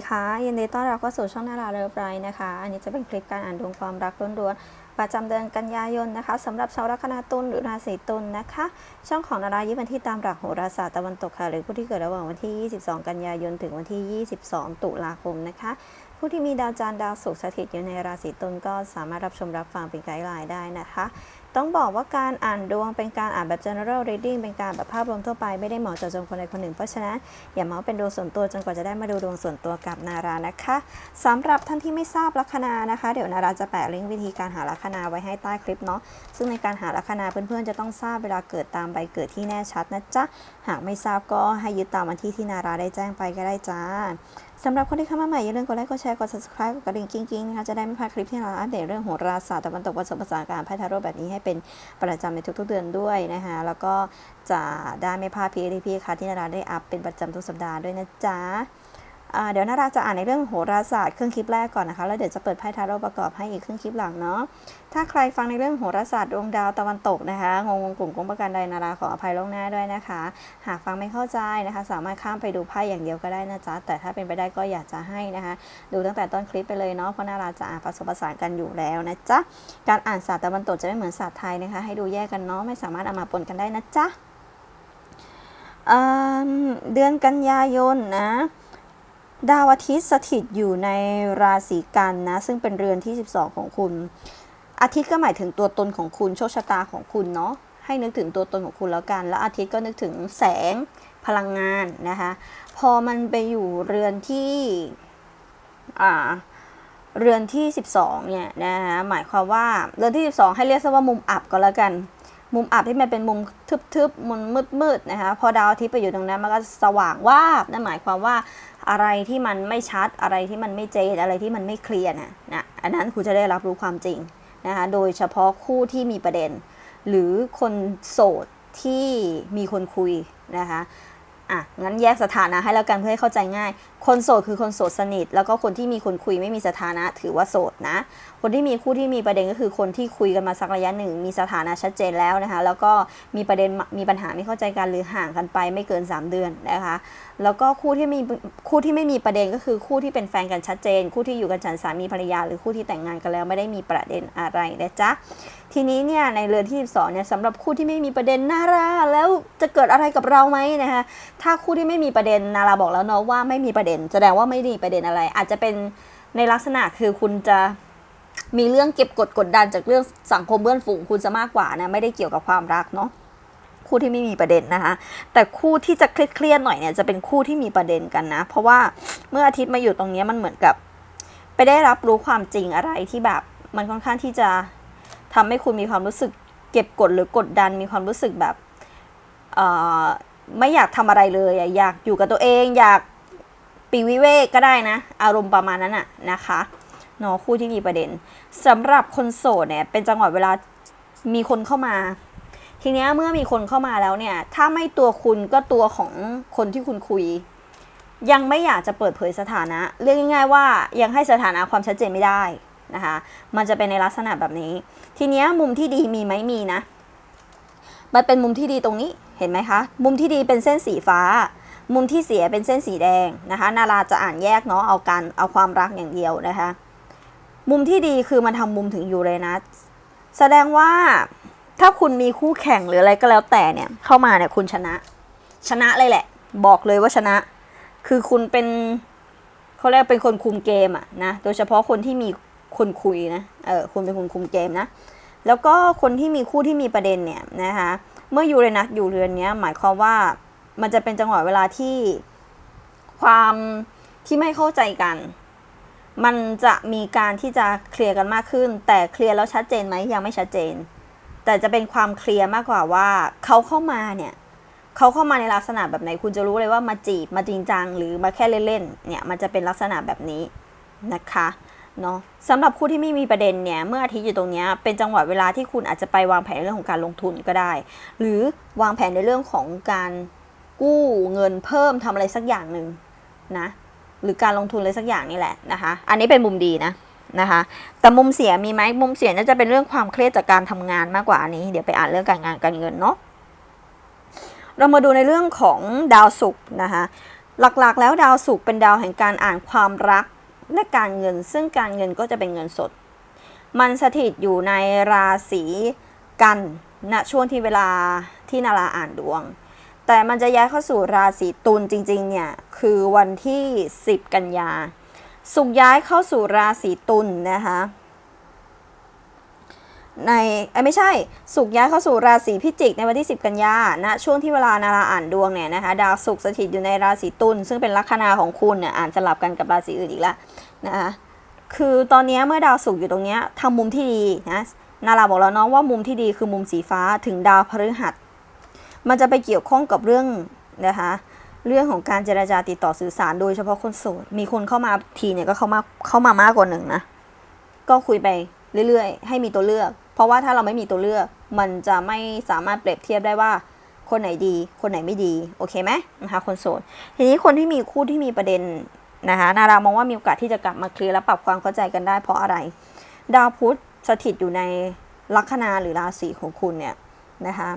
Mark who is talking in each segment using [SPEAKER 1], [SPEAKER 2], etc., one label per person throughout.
[SPEAKER 1] ดีค่ะยินดีต้อนรับเข้าสู่ช่องนาราเลิฟไรนะคะ อันนี้จะเป็นคลิปการอ่านดวงความรักล้วนๆประจำเดือนกันยายนนะคะสำหรับชาวลัคนาตุลหรือราศีตุลนะคะ ช่องของนารายิบันที่ตามหลักโหราศาสตร์ตะวันตกค่ะ หรือผู้ที่เกิดระหว่างวันที่ 22 กันยายนถึงวันที่ 22 ตุลาคมนะคะ ผู้ที่มีดาวจันทร์ดาวศุกร์สถิตอยู่ในราศีตุลก็สามารถรับชมรับฟังเป็นไกด์ไลน์ได้นะคะ ต้องบอกว่าการอ่านดวงเป็นการอ่านแบบ general reading เป็นการแบบภาพรวมทั่วไปไม่ได้เหมาะเจาะจงคนใดคนหนึ่ง เพราะฉะนั้นอย่ามาเป็นดวงส่วนตัวจนกว่าจะได้มาดูดวงส่วนตัวกับนารานะคะสำหรับท่านที่ไม่ทราบลัคนานะคะ เดี๋ยวนาราจะแปะลิงก์วิธีการหาลัคนาไว้ให้ใต้คลิปเนาะซึ่งในการหาลัคนาเพื่อนๆจะต้องทราบเวลาเกิดตามใบเกิดที่แน่ชัดนะจ๊ะหากไม่ทราบก็ให้ยึดตามวันที่ที่นาราได้แจ้งไปก็ได้จ้า สำหรับคนที่เข้ามาใหม่อย่าลืมกดไลค์ กดแชร์ กด subscribe กดกระดิ่งกิ้งๆนะคะ จะได้ไม่พลาดคลิปที่เราอัปเดตเรื่องโหราศาสตร์ตะวันตกผสมผสานการไพ่ทาโร่แบบนี้ให้เป็นประจำในทุกๆเดือนด้วยนะคะ แล้วก็จะได้ไม่พลาดพีเอทีพีค่ะที่นาราได้อัพเป็นประจำทุกสัปดาห์ด้วยนะจ๊ะ เดี๋ยวนาราจะอ่านในเรื่องโหราศาสตร์ครึ่งคลิปแรกก่อนนะคะ แล้วเดี๋ยวจะเปิดไพ่ทาโร่ประกอบให้อีกครึ่งคลิปหลังเนาะ ถ้าใครฟังในเรื่องโหราศาสตร์ดวงดาวตะวันตกนะคะ งงงกลุ่มกงประการใดนาราขออภัยล่วงหน้าด้วยนะคะ หากฟังไม่เข้าใจนะคะ สามารถข้ามไปดูไพ่อย่างเดียวก็ได้นะจ๊ะ แต่ถ้าเป็นไปได้ก็อยากจะให้นะคะ ดูตั้งแต่ต้นคลิปไปเลยเนาะ เพราะนาราจะอ่านผสมผสานกันอยู่แล้วนะจ๊ะ การอ่านศาสตร์ตะวันตกจะไม่เหมือนศาสตร์ไทยนะคะ ให้ดูแยกกันเนาะ ไม่สามารถเอามาปนกันได้นะจ๊ะเเดือนกันยายนนะ ดาวอาทิตย์สถิตอยู่ในราศีกันนะ ซึ่งเป็นเรือนที่ 12 ของคุณ อาทิตย์ก็หมายถึงตัวตนของคุณโชคชะตาของคุณเนาะให้นึกถึงตัวตนของคุณแล้วกัน แล้วอาทิตย์ก็นึกถึงแสงพลังงานนะคะ พอมันไปอยู่เรือนที่อ่าเรือนที่ 12 เนี่ยนะคะหมายความว่าเรือนที่ 12 ให้เรียกซะว่ามุมอับก็แล้วกัน มุมอับที่มันเป็นมุมทึบๆมุมมืดๆนะคะพอดาวอาทิตย์ไปอยู่ตรงนั้นมันก็สว่างวาบนั่นหมายความว่า อะไรที่มันไม่ชัดอะไรที่มันไม่เจนอะไรที่มันไม่เคลียร์น่ะนะอันนั้นคุณจะได้รับรู้ความจริงนะคะโดยเฉพาะคู่ที่มีประเด็น หรือคนโสดที่มีคนคุยนะคะอะงั้นแยกสถานะให้แล้วกันเพื่อให้เข้าใจง่าย คนโสดคือคนโสดสนิท แล้วก็คนที่มีคนคุยไม่มีสถานะ ถือว่าโสดนะคนที่มีคู่ที่มีประเด็นก็คือคนที่คุยกันมาสักระยะหนึ่ง มีสถานะชัดเจนแล้วนะคะ แล้วก็มีประเด็นมีปัญหาไม่เข้าใจกันหรือห่างกันไปไม่เกิน 3 เดือนนะคะ แล้วก็คู่ที่มีคู่ที่ไม่มีประเด็นก็คือคู่ที่เป็นแฟนกันชัดเจน คู่ที่อยู่กันฉันสามีภรรยา หรือคู่ที่แต่งงานกันแล้วไม่ได้มีประเด็นอะไรนะจ๊ะทีนี้เนี่ยในเรือนที่ 12เนี่ยสำหรับคู่ที่ไม่มีประเด็นนาราแล้วจะเกิดอะไรกับเราไหมนะคะถ้าคู่ที่ไม่มีประเด็นนาราบอกแล้วเนาะว่าไม่มีประเด็น แสดงว่าไม่มีประเด็นอะไร อาจจะเป็นในลักษณะคือคุณจะ มีเรื่องเก็บกดกดดันจากเรื่องสังคมเบื้องฝูงคุณจะมากกว่านะไม่ได้เกี่ยวกับความรักเนาะคู่ที่ไม่มีประเด็นนะคะ แต่คู่ที่จะเครียดๆหน่อยเนี่ยจะเป็นคู่ที่มีประเด็นกันนะ เพราะว่าเมื่ออาทิตย์มาอยู่ตรงนี้มันเหมือนกับ ไปได้รับรู้ความจริงอะไรที่แบบมันค่อนข้างที่จะทำให้คุณมีความรู้สึกเก็บกดหรือกดดันมีความรู้สึกแบบเออไม่อยากทำอะไรเลยอะอยากอยู่กับตัวเอง อยากปีวิเวกก็ได้นะ อารมณ์ประมาณนั้นอะนะคะ เนาะคู่ที่มีประเด็นสำหรับคนโสดเนี่ยเป็นจังหวะเวลามีคนเข้ามา ทีเนี้ยเมื่อมีคนเข้ามาแล้วเนี่ย ถ้าไม่ตัวคุณก็ตัวของคนที่คุณคุย ยังไม่อยากจะเปิดเผยสถานะ เรียกง่าย ๆ ว่ายังให้สถานะความชัดเจนไม่ได้นะคะ มันจะเป็นในลักษณะแบบนี้ ทีเนี้ยมุมที่ดีมีไหมมีนะ มันเป็นมุมที่ดีตรงนี้เห็นไหมคะ มุมที่ดีเป็นเส้นสีฟ้า มุมที่เสียเป็นเส้นสีแดงนะคะ นาราจะอ่านแยกเนาะเอาการเอาความรักอย่างเดียวนะคะ มุมที่ดีคือมันทำมุมถึงยูเรนัสแสดงว่าถ้าคุณมีคู่แข่งหรืออะไรก็แล้วแต่เนี่ย เข้ามาเนี่ยคุณชนะ ชนะเลยแหละ บอกเลยว่าชนะ คือคุณเป็นเขาเรียกเป็นคนคุมเกมอะนะโดยเฉพาะคนที่มีคนคุยนะเออคุณเป็นคนคุมเกมนะ แล้วก็คนที่มีคู่ที่มีประเด็นเนี่ยนะคะเมื่อยูเรนัสอยู่เรือนนี้หมายความว่ามันจะเป็นจังหวะเวลาที่ความที่ไม่เข้าใจกัน มันจะมีการที่จะเคลียร์กันมากขึ้น แต่เคลียร์แล้วชัดเจนไหมยังไม่ชัดเจน แต่จะเป็นความเคลียร์มากกว่าว่าเขาเข้ามาเนี่ยเขาเข้ามาในลักษณะแบบไหนคุณจะรู้เลยว่ามาจีบมาจริงจังหรือมาแค่เล่นๆเนี่ยมันจะเป็นลักษณะแบบนี้นะคะเนาะสำหรับคู่ที่ไม่มีประเด็นเนี่ยเมื่ออาทิตย์อยู่ตรงนี้เป็นจังหวะเวลาที่คุณอาจจะไปวางแผนในเรื่องของการลงทุนก็ได้ หรือวางแผนในเรื่องของการกู้เงินเพิ่มทำอะไรสักอย่างหนึ่งนะ หรือการลงทุนอะไรสักอย่างนี่แหละนะคะ อันนี้เป็นมุมดีนะนะคะ แต่มุมเสียมีไหมมุมเสียน่าจะเป็นเรื่องความเครียดจากการทำงานมากกว่าอันนี้ เดี๋ยวไปอ่านเรื่องการงานการเงินเนาะ เรามาดูในเรื่องของดาวศุกร์นะคะ หลักๆ แล้วดาวศุกร์เป็นดาวแห่งการอ่านความรักและการเงิน ซึ่งการเงินก็จะเป็นเงินสด มันสถิตอยู่ในราศีกันณช่วงที่เวลาที่นาราอ่านดวง แต่มันจะย้ายเข้าสู่ราศีตุลจริงๆเนี่ยคือวันที่ 10 กันยา สุกย้ายเข้าสู่ราศีตุลนะคะในเอ้ไม่ใช่สุกย้ายเข้าสู่ราศีพิจิกในวันที่ 10 กันยาณช่วงที่เวลานาราอ่านดวงเนี่ยนะคะดาวศุกสถิตอยู่ในราศีตุลซึ่งเป็นลัคนาของคุณเนี่ยอ่านสลับกันกับราศีอื่นอีกล้วนะคะคือตอนนี้เมื่อดาวศุกอยู่ตรงเนี้ยทำมุมที่ดีนะนาราบอกแล้วเนาะว่ามุมที่ดีคือมุมสีฟ้าถึงดาวพฤหัส มันจะไปเกี่ยวข้องกับเรื่องนะคะเรื่องของการเจราจาติดต่อสื่อสารโดยเฉพาะคนโสด มีคนเข้ามาทีเนี่ยก็เข้ามาเข้ามามากกว่าหนึ่งนะ ก็คุยไปเรื่อยๆ ให้มีตัวเลือก เพราะว่าถ้าเราไม่มีตัวเลือก มันจะไม่สามารถเปรียบเทียบได้ว่า คนไหนดี คนไหนไม่ดี โอเคไหมนะคะคนโสด ทีนี้คนที่มีคู่ที่มีประเด็นนะคะ นารามองว่ามีโอกาสที่จะกลับมาเคลียร์และปรับความเข้าใจกันได้ เพราะอะไร ดาวพุธสถิตอยู่ในลัคนาหรือราศีของคุณเนี่ยนะคะ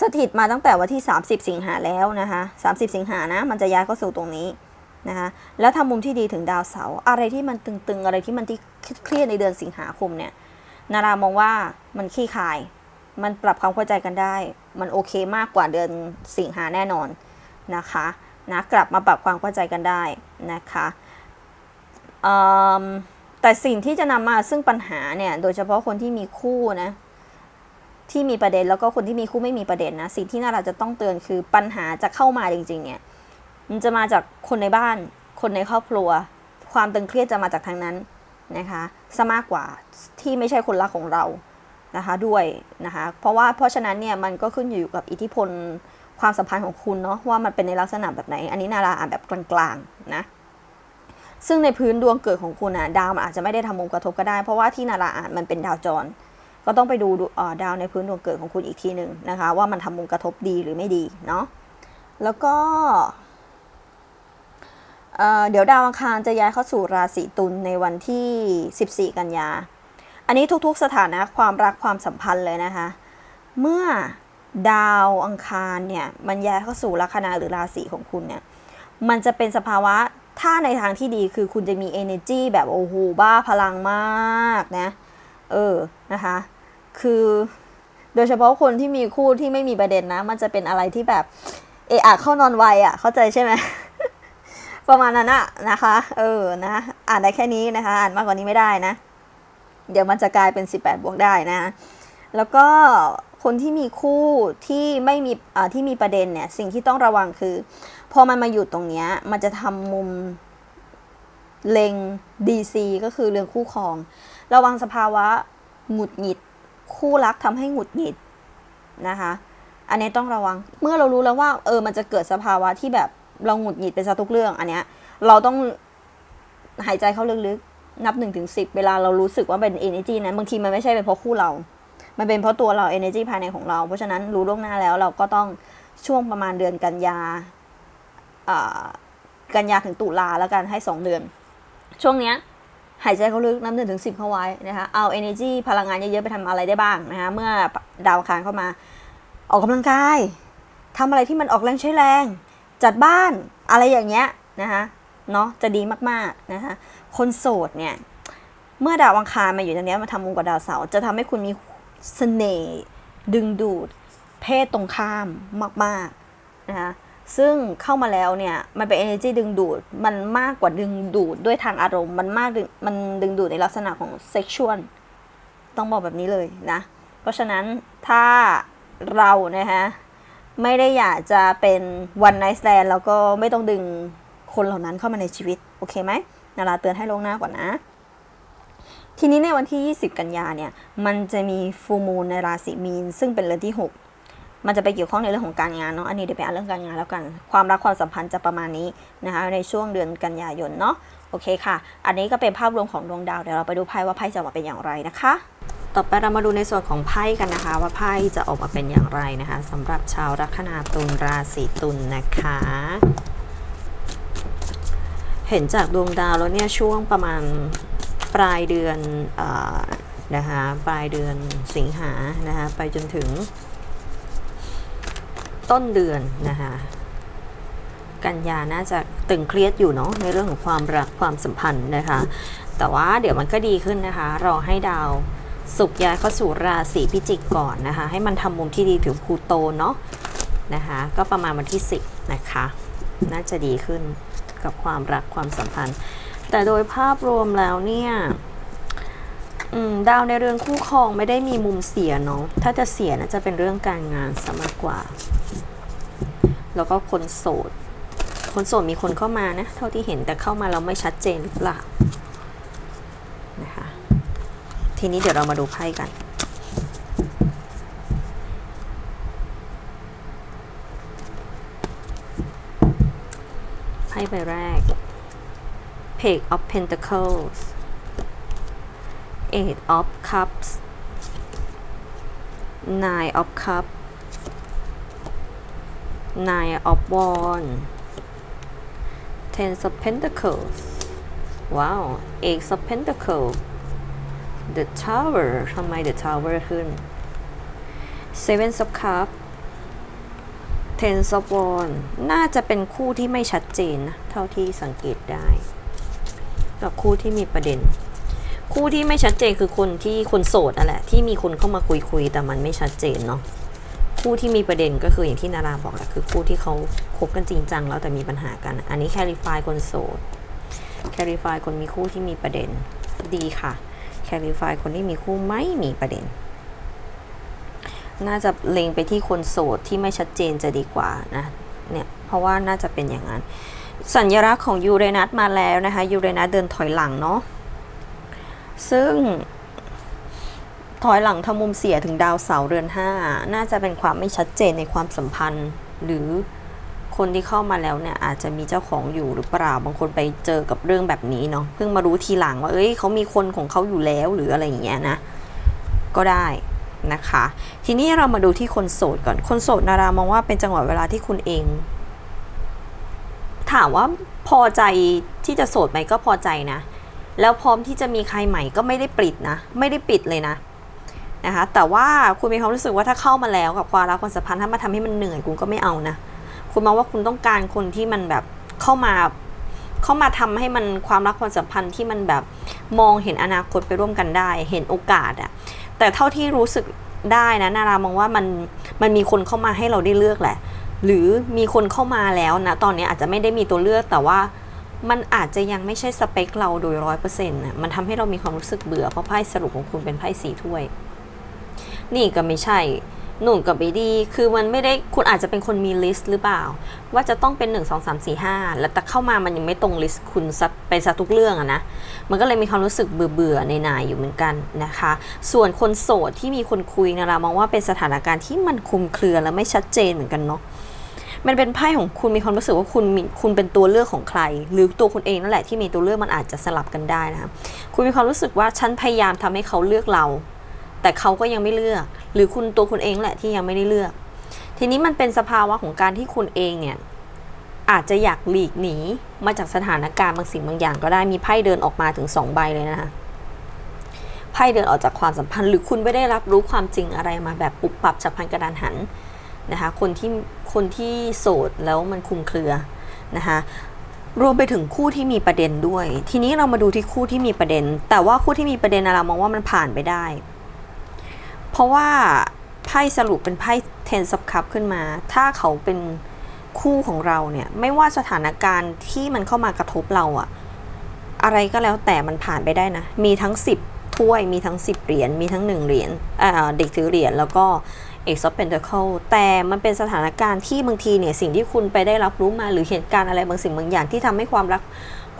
[SPEAKER 1] สถิตมาตั้งแต่วันที่ 30 สิงหาแล้วนะคะ30 สิงหานะ มันจะย้ายเข้าสู่ตรงนี้นะคะแล้วทำมุมที่ดีถึงดาวเสาร์อะไรที่มันตึงๆ อะไรที่มันที่เครียดในเดือนสิงหาคมเนี่ยนารามองว่ามันขี้คาย มันปรับความเข้าใจกันได้ มันโอเคมากกว่าเดือนสิงหาแน่นอนนะคะนะกลับมาปรับความเข้าใจกันได้นะคะแต่สิ่งที่จะนำมาซึ่งปัญหาเนี่ยโดยเฉพาะคนที่มีคู่นะ ที่มีประเด็นแล้วก็คนที่มีคู่ไม่มีประเด็นนะสิ่งที่น่าเราจะต้องเตือนคือปัญหาจะเข้ามาจริงๆเนี่ยมันจะมาจากคนในบ้าน คนในครอบครัว ความตึงเครียดจะมาจากทางนั้นนะคะซะมากกว่าที่ไม่ใช่คนรักของเรานะคะด้วยนะคะเพราะว่าเพราะฉะนั้นเนี่ยมันก็ขึ้นอยู่กับอิทธิพลความสัมพันธ์ของคุณเนาะว่ามันเป็นในลักษณะแบบไหน อันนี้นาราอ่านแบบกลางๆนะซึ่งในพื้นดวงเกิดของคุณอะดาวมันอาจจะไม่ได้ทำมุมกระทบก็ได้ เพราะว่าที่นาราอ่านมันเป็นดาวจร ก็ต้องไปดูดาวในพื้นดวงเกิดของคุณอีกทีหนึ่งนะคะ ว่ามันทำมุมกระทบดีหรือไม่ดีเนาะแล้วก็เอ่อเดี๋ยวดาวอังคารจะย้ายเข้าสู่ราศีตุลในวันที่ 14 กันยา อันนี้ทุกๆสถานะความรักความสัมพันธ์เลยนะคะ เมื่อดาวอังคารเนี่ยมันย้ายเข้าสู่ลัคนาหรือราศีของคุณเนี่ย มันจะเป็นสภาวะถ้าในทางที่ดีคือคุณจะมี energy แบบโอ้โหบ้าพลังมากนะ เออ นะคะ คือ โดยเฉพาะคนที่มีคู่ที่ไม่มีประเด็นนะ มันจะเป็นอะไรที่แบบ เอะอะเข้านอนไวอะเข้าใจใช่ไหมประมาณนั้นอะนะคะ เออนะ อ่านได้แค่นี้นะคะ อ่านมากกว่านี้ไม่ได้นะ เดี๋ยวมันจะกลายเป็น 18 บวกได้นะ แล้วก็คนที่มีคู่ที่ไม่มีอ่าที่มีประเด็นเนี่ย สิ่งที่ต้องระวังคือ พอมันมาอยู่ตรงเนี้ย มันจะทำมุมเลง DC ก็คือเรื่องคู่ครอง ระวังสภาวะหงุดหงิด คู่รักทำให้หงุดหงิดนะคะ อันนี้ต้องระวัง เมื่อเรารู้แล้วว่า เออ มันจะเกิดสภาวะที่แบบเราหงุดหงิดไปซะทุกเรื่อง อันเนี้ย เราต้องหายใจเข้าลึกๆ นับ1นถึงสิเวลาเรารู้สึกว่าเป็น energy นั้น บางทีมันไม่ใช่เป็นเพราะคู่เรา มันเป็นเพราะตัวเรา energy ภายในของเรา เพราะฉะนั้นรู้ล่วงหน้าแล้วเราก็ต้องช่วงประมาณเดือนกันยาอ่ากันยาถึงตุลาแล้วกันให้ 2 เดือน ช่วงเนี้ย หายใจเข้าลึกน้ำหนึ่งถึงสิบเข้าไว้นะคะเอา energy พลังงานเยอะๆไปทำอะไรได้บ้างนะคะเมื่อดาวอังคารเข้ามา ออกกำลังกายทำอะไรที่มันออกแรงใช้แรง จัดบ้านอะไรอย่างเงี้ยนะคะเนาะจะดีมากๆนะคะคนโสดเนี่ยเมื่อดาวอังคารมาอยู่ตรงเนี้ยมาทำมุมกับดาวเสาร์จะทำให้คุณมีเสน่ห์ดึงดูด เพศตรงข้ามมากๆนะคะ ซึ่งเข้ามาแล้วเนี่ยมันเป็น energy ดึงดูด มันมากกว่าดึงดูดด้วยทางอารมณ์ มันมากดึงมันดึงดูดในลักษณะของ sexual ต้องบอกแบบนี้เลยนะ เพราะฉะนั้นถ้าเรานะคะไม่ได้อยากจะเป็น one night stand แล้วก็ไม่ต้องดึงคนเหล่านั้นเข้ามาในชีวิต โอเคไหมนาราเตือนให้ลงหน้าก่อนนะ ทีนี้ในวันที่ 20 กันยาเนี่ย มันจะมีฟูมูลในราศีมีน ซึ่งเป็นเรือนที่ 6 มันจะไปเกี่ยวข้องในเรื่องของการงานเนาะ อันนี้เดี๋ยวไปอ่านเรื่องการงานแล้วกัน ความรักความสัมพันธ์จะประมาณนี้นะคะในช่วงเดือนกันยายนเนาะ โอเคค่ะ อันนี้ก็เป็นภาพรวมของดวงดาว เดี๋ยวเราไปดูไพ่ว่าไพ่จะออกมาเป็นอย่างไรนะคะ ต่อไปเรามาดูในส่วนของไพ่กันนะคะ ว่าไพ่จะออกมาเป็นอย่างไรนะคะสำหรับชาวลัคนาตุลราศีตุลนะคะเห็นจากดวงดาวแล้วเนี่ยช่วงประมาณปลายเดือนอนะคะปลายเดือนสิงหานะคะไปจนถึง ต้นเดือนนะคะ
[SPEAKER 2] กันยาน่าจะตึงเครียดอยู่เนาะในเรื่องของความรักความสัมพันธ์นะคะ แต่ว่าเดี๋ยวมันก็ดีขึ้นนะคะ รอให้ดาวสุกย้ายเข้าสู่ราศีพิจิกก่อนนะคะ ให้มันทำมุมที่ดีถึงพลูโตเนาะนะคะ ก็ประมาณวันที่ 10 นะคะ น่าจะดีขึ้นกับความรักความสัมพันธ์ แต่โดยภาพรวมแล้วเนี่ยดาวในเรือนคู่ครองไม่ได้มีมุมเสียเนาะถ้าจะเสียน่าจะเป็นเรื่องการงานซะมากกว่า แล้วก็คนโสด คนโสดมีคนเข้ามานะ เท่าที่เห็นแต่เข้ามาเราไม่ชัดเจนหรือเปล่านะคะทีนี้เดี๋ยวเรามาดูไพ่กันไพ่ใบแรก Page of Pentacles Eight of Cups Nine of Cups Nine of Wands Ten of Pentacles ว้าว Ace of Pentacles The Tower ทำไม The Tower ขึ้น Seven of Cups Ten of Wands น่าจะเป็นคู่ที่ไม่ชัดเจนนะเท่าที่สังเกตได้กับคู่ที่มีประเด็น คู่ที่ไม่ชัดเจนคือคนที่คนโสดนั่นแหละ ที่มีคนเข้ามาคุยคุยๆแต่มันไม่ชัดเจนเนาะ คู่ที่มีประเด็นก็คืออย่างที่นาราบอกแหละคือคู่ที่เขาคบกันจริงจังแล้วแต่มีปัญหากัน อันนี้แคลิฟายคนโสดแคลิฟายคนมีคู่ที่มีประเด็นดีค่ะแคลิฟายคนที่มีคู่ไม่มีประเด็น น่าจะเล็งไปที่คนโสดที่ไม่ชัดเจนจะดีกว่านะเนี่ยเพราะว่าน่าจะเป็นอย่างนั้น สัญลักษณ์ของยูเรนัสมาแล้วนะคะยูเรนัสเดินถอยหลังเนาะซึ่ง ถอยหลังทำมุมเสียถึงดาวเสาเรือนห้าน่าจะเป็นความไม่ชัดเจนในความสัมพันธ์ หรือคนที่เข้ามาแล้วเนี่ยอาจจะมีเจ้าของอยู่หรือเปล่าบางคนไปเจอกับเรื่องแบบนี้เนาะเพิ่งมารู้ทีหลังว่าเอ้ยเขามีคนของเขาอยู่แล้วหรืออะไรอย่างเงี้ยนะก็ได้นะคะ ทีนี้เรามาดูที่คนโสดก่อนคนโสดนารามองว่าเป็นจังหวะเวลาที่คุณเอง ถามว่าพอใจที่จะโสดไหมก็พอใจนะ แล้วพร้อมที่จะมีใครใหม่ก็ไม่ได้ปิดนะ ไม่ได้ปิดเลยนะ นะคะแต่ว่าคุณมีความรู้สึกว่าถ้าเข้ามาแล้วกับความรักความสัมพันธ์ถ้ามาทำให้มันเหนื่อยคุณก็ไม่เอานะคุณมองว่าคุณต้องการคนที่มันแบบเข้ามาเข้ามาทำให้มันความรักความสัมพันธ์ที่มันแบบมองเห็นอนาคตไปร่วมกันได้ เห็นโอกาสอะแต่เท่าที่รู้สึกได้นะนารามองว่ามันมันมีคนเข้ามาให้เราได้เลือกแหละ หรือมีคนเข้ามาแล้วนะตอนนี้อาจจะไม่ได้มีตัวเลือกแต่ว่ามันอาจจะยังไม่ใช่สเปคเราโดยร้อยเปอร์เซ็นต์มันทำให้เรามีความรู้สึกเบื่อเพราะไพ่สรุปของคุณเป็นไพ่สีถ้วย นี่ก็ไม่ใช่หนุ่นกับไม่ดี คือมันไม่ได้ คุณอาจจะเป็นคนมีลิสต์หรือเปล่า ว่าจะต้องเป็น 1 2 3 4 5 แล้วแต่เข้ามามันยังไม่ตรงลิสต์คุณซัดไปซะทุกเรื่องอะนะ มันก็เลยมีความรู้สึกเบื่อเบื่อในนายอยู่เหมือนกันนะคะ ส่วนคนโสดที่มีคนคุยนะเรามองว่าเป็นสถานการณ์ที่มันคลุมเครือและไม่ชัดเจนเหมือนกันเนาะ มันเป็นไพ่ของคุณมีความรู้สึกว่าคุณมีคุณเป็นตัวเลือกของใคร หรือตัวคุณเองนั่นแหละที่มีตัวเลือกมันอาจจะสลับกันได้นะคะ คุณมีความรู้สึกว่าฉันพยายามทำให้เขาเลือกเรา แต่เขาก็ยังไม่เลือก หรือคุณตัวคุณเองแหละที่ยังไม่ได้เลือก ทีนี้มันเป็นสภาวะของการที่คุณเองเนี่ยอาจจะอยากหลีกหนีมาจากสถานการณ์บางสิ่งบางอย่างก็ได้มีไพ่เดินออกมาถึงสองใบเลยนะคะไพ่เดินออกจากความสัมพันธ์ หรือคุณไม่ได้รับรู้ความจริงอะไรมาแบบปุบปับฉับพลันกระดานหันนะคะคนที่คนที่โสดแล้วมันคุมเครือนะคะรวมไปถึงคู่ที่มีประเด็นด้วย ทีนี้เรามาดูที่คู่ที่มีประเด็น แต่ว่าคู่ที่มีประเด็นเรามองว่ามันผ่านไปได้ เพราะว่าไพ่สรุปเป็นไพ่ ten of cup ขึ้นมา ถ้าเขาเป็นคู่ของเราเนี่ย ไม่ว่าสถานการณ์ที่มันเข้ามากระทบเราอะอะไรก็แล้วแต่มันผ่านไปได้นะ มีทั้ง 10 ถ้วย มีทั้ง 10 เหรียญ มีทั้ง 1 เหรียญเด็กถือเหรียญ แล้วก็ Ace of Pentacle แต่มันเป็นสถานการณ์ที่บางทีเนี่ย สิ่งที่คุณไปได้รับรู้มา หรือเหตุการณ์อะไรบางสิ่งบางอย่างที่ทำให้ความรัก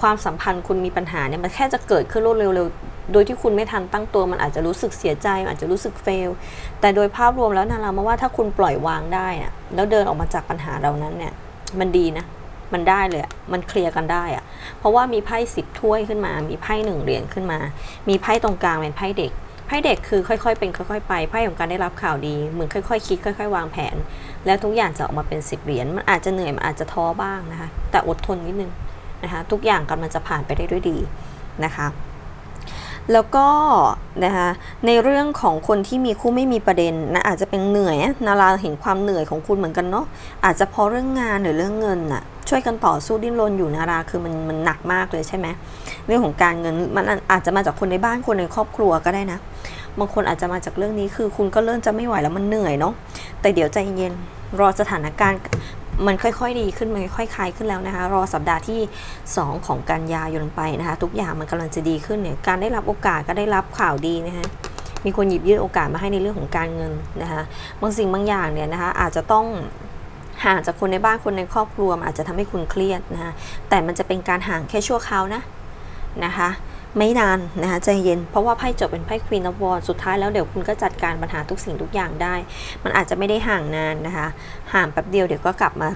[SPEAKER 2] ความสัมพันธ์คุณมีปัญหาเนี่ย มันแค่จะเกิดขึ้นรวดเร็ว โดยที่คุณไม่ทันตั้งตัวมันอาจจะรู้สึกเสียใจมันอาจจะรู้สึกเฟล แต่โดยภาพรวมแล้วนารามาว่าถ้าคุณปล่อยวางได้อะแล้วเดินออกมาจากปัญหาเหล่านั้นเนี่ย มันดีนะ มันได้เลยมันเคลียร์กันได้อะเพราะว่ามีไพ่สิบถ้วยขึ้นมา มีไพ่หนึ่งเหรียญขึ้นมา มีไพ่ตรงกลางเป็นไพ่เด็กไพ่เด็กคือค่อยๆ เป็นค่อยๆ ไปไพ่ของการได้รับข่าวดีเหมือนค่อยๆคิดค่อย ๆ วางแผน แล้วทุกอย่างจะออกมาเป็นสิบเหรียญมันอาจจะเหนื่อยมันอาจจะท้อบ้างนะคะแต่อดทนนิดนึงนะคะทุกอย่างกำลังจะผ่านไปได้ด้วยดีนะคะ แล้วก็นะคะในเรื่องของคนที่มีคู่ไม่มีประเด็นนะอาจจะเป็นเหนื่อยนาราเห็นความเหนื่อยของคุณเหมือนกันเนาะอาจจะเพราะเรื่องงานหรือเรื่องเงินน่ะช่วยกันต่อสู้ดิ้นรนอยู่นาราคือมันมันหนักมากเลยใช่ไหมเรื่องของการเงินมันอาจจะมาจากคนในบ้านคนในครอบครัวก็ได้นะ บางคนอาจจะมาจากเรื่องนี้คือคุณก็เริ่มจะไม่ไหวแล้วมันเหนื่อยเนาะแต่เดี๋ยวใจเย็นรอสถานการณ์ มันค่อยๆดีขึ้นมันค่อยๆคลายขึ้นแล้วนะคะ รอสัปดาห์ที่ 2 ของกันยายนไปนะคะ ทุกอย่างมันกำลังจะดีขึ้นเนี่ยการได้รับโอกาสก็ได้รับข่าวดีนะคะมีคนหยิบยื่นโอกาสมาให้ในเรื่องของการเงินนะคะบางสิ่งบางอย่างเนี่ยนะคะอาจจะต้องห่างจากคนในบ้านคนในครอบครัวอาจจะทำให้คุณเครียดนะคะแต่มันจะเป็นการห่างแค่ชั่วคราวนะนะคะ ไม่นานนะคะใจเย็นเพราะว่าไพ่จบเป็นไพ่ควีนอ f วอ d สุดท้ายแล้วเดี๋ยวคุณก็จัดการปัญหาทุกสิ่งทุกอย่างได้ มันอาจจะไม่ได้ห่างนานนะคะ ห่างแป๊บเดียวเดี๋ยวก็กลับมา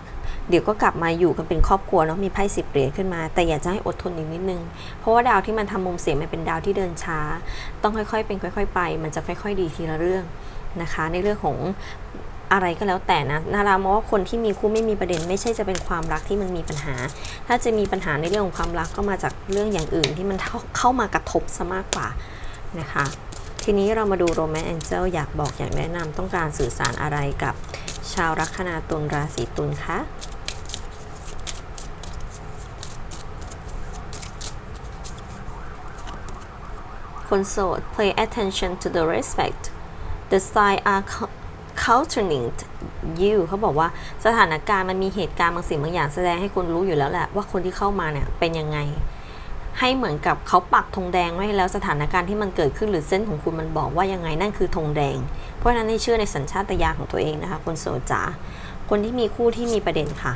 [SPEAKER 2] เดี๋ยวก็กลับมาอยู่กันเป็นครอบครัวเนาะมีไพ่สิบเหรียญขึ้นมา แต่อยากจะให้อดทนอีกนิดนึง เพราะว่าดาวที่มันทำมุมเสียมันเป็นดาวที่เดินช้า ต้องค่อยๆเป็นค่อย ๆ ไป มันจะค่อย ๆ ดีทีละเรื่องนะคะ ในเรื่องของ อะไรก็แล้วแต่นะนารามองว่าคนที่มีคู่ไม่มีประเด็น ไม่ใช่จะเป็นความรักที่มันมีปัญหา ถ้าจะมีปัญหาในเรื่องของความรักก็มาจากเรื่องอย่างอื่นที่มันเข้าเข้ามากระทบซะมากกว่านะคะ ทีนี้เรามาดูโรแมนต์แองเจิลอยากบอกอยากแนะนำต้องการสื่อสารอะไรกับชาวลัคนาตุลราศีตุลคะคนโสด pay attention to the respect the sign are countering you เขาบอกว่าสถานการณ์มันมีเหตุการณ์บางสิ่งบางอย่างแสดงให้คุณรู้อยู่แล้วแหละว่าคนที่เข้ามาเนี่ยเป็นยังไง ให้เหมือนกับเขาปักธงแดงไว้แล้วสถานการณ์ที่มันเกิดขึ้นหรือเส้นของคุณมันบอกว่ายังไงนั่นคือธงแดง เพราะฉะนั้นให้เชื่อในสัญชาตญาณของตัวเองนะคะคนโสดจ๋าคนที่มีคู่ที่มีประเด็นค่ะ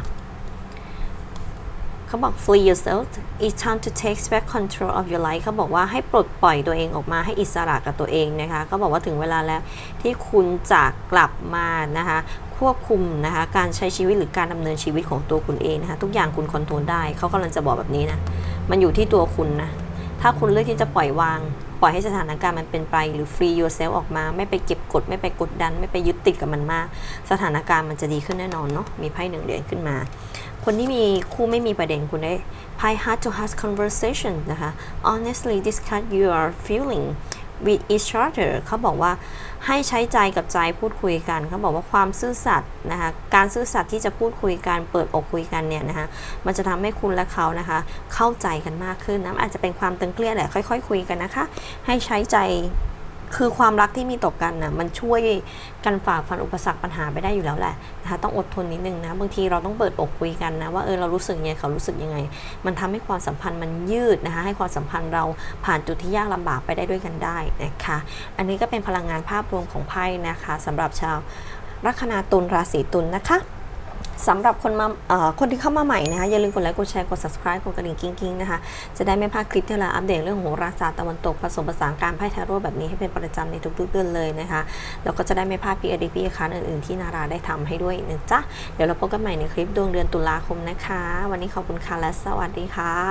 [SPEAKER 2] เขาบอก free yourself it's time to take back control of your life เขาบอกว่าให้ปลดปล่อยตัวเองออกมาให้อิสระกับตัวเองนะคะเขาบอกว่าถึงเวลาแล้วที่คุณจะกลับมานะคะควบคุมนะคะการใช้ชีวิตหรือการดำเนินชีวิตของตัวคุณเองนะคะทุกอย่างคุณคอนโทรลได้เขากำลังจะบอกแบบนี้นะมันอยู่ที่ตัวคุณนะถ้าคุณเลือกที่จะปล่อยวาง ปล่อยให้สถานการณ์มันเป็นไป หรือ free yourself ออกมา ไม่ไปเก็บกด ไม่ไปกดดัน ไม่ไปยึดติดกับมันมาก สถานการณ์มันจะดีขึ้นแน่นอนเนาะมีไพ่หนึ่งเหรียญขึ้นมา คนที่มีคู่ไม่มีประเด็นคุณได้ไพ่ heart to heart conversation นะคะ honestly discuss your feeling with each other เขาบอกว่าให้ใช้ใจกับใจพูดคุยกัน เขาบอกว่าความซื่อสัตย์นะคะ การซื่อสัตย์ที่จะพูดคุยกัน เปิดอกคุยกันเนี่ยนะคะ มันจะทำให้คุณและเขานะคะ เข้าใจกันมากขึ้นนะอาจจะเป็นความตึงเครียดแหละ ค่อย ๆ คุยกันนะคะ ให้ใช้ใจ คือความรักที่มีต่อกันนะมันช่วยกันฝ่าฟันอุปสรรคปัญหาไปได้อยู่แล้วแหละนะคะต้องอดทนนิดนึงนะบางทีเราต้องเปิดอกคุยกันนะว่าเออเรารู้สึกยังไงเขารู้สึกยังไง มันทำให้ความสัมพันธ์มันยืดนะคะให้ความสัมพันธ์เราผ่านจุดที่ยากลำบากไปได้ด้วยกันได้นะคะอันนี้ก็เป็นพลังงานภาพรวมของไพ่นะคะสำหรับชาวลัคนาตุลราศีตุลนะคะ สำหรับคนมาคนที่เข้ามาใหม่นะคะอย่าลืมกดไลค์กดแชร์กด subscribe กดกระดิ่งกิ้งๆนะคะจะได้ไม่พลาดคลิปที่เราอัปเดตเรื่องโหราศาสตร์ตะวันตกผสมผสานการไพ่ทาโร่แบบนี้ให้เป็นประจำในทุกๆเดือนเลยนะคะแล้วก็จะได้ไม่พลาดพีเอดีพีค้าอื่นๆที่นาราได้ทำให้ด้วยนะจ๊ะเดี๋ยวเราพบกันใหม่ในคลิปดวงเดือนตุลาคมนะคะ วันนี้ขอบคุณค่ะและสวัสดีค่ะ